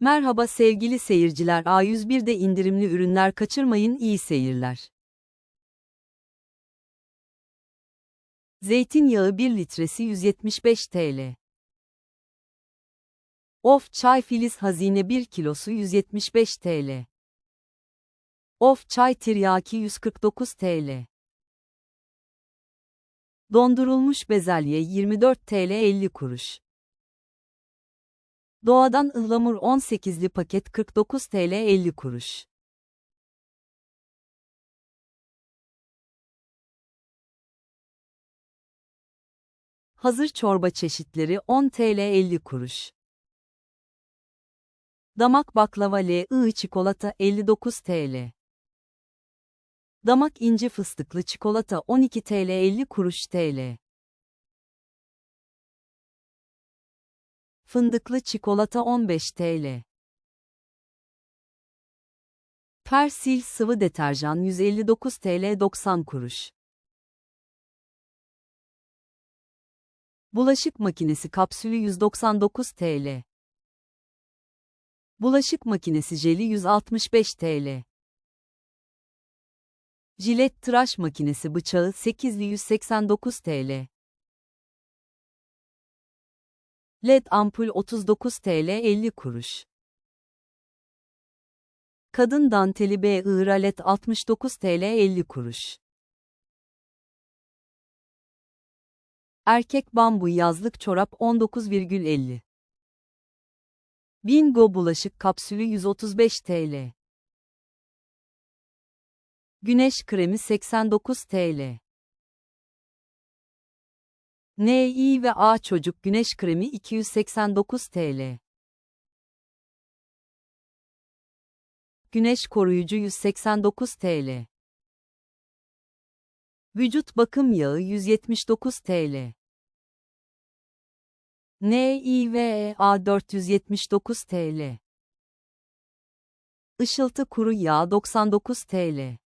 Merhaba sevgili seyirciler A101'de indirimli ürünler kaçırmayın iyi seyirler. Zeytinyağı 1 litresi 175 TL. Of çay filiz hazine 1 kilosu 175 TL. Of çay tiryaki 149 TL. Dondurulmuş bezelye 24 TL 50 kuruş. Doğadan ıhlamur 18'li paket 49 TL 50 kuruş. Hazır çorba çeşitleri 10 TL 50 kuruş. Damak baklava L-I çikolata 59 TL. Damak inci fıstıklı çikolata 12 TL 50 kuruş TL. Fındıklı çikolata 15 TL. Persil sıvı deterjan 159 TL 90 kuruş. Bulaşık makinesi kapsülü 199 TL. Bulaşık makinesi jeli 165 TL. Jilet tıraş makinesi bıçağı 8'li 189 TL. LED ampul 39 TL 50 kuruş. Kadın danteli B ığra LED 69 TL 50 kuruş. Erkek bambu yazlık çorap 19,50. Bingo bulaşık kapsülü 135 TL. Güneş kremi 89 TL. Nİ ve A çocuk güneş kremi 289 TL. Güneş koruyucu 189 TL. Vücut bakım yağı 179 TL. Nİ ve A 479 TL. Işıltı kuru yağ 99 TL.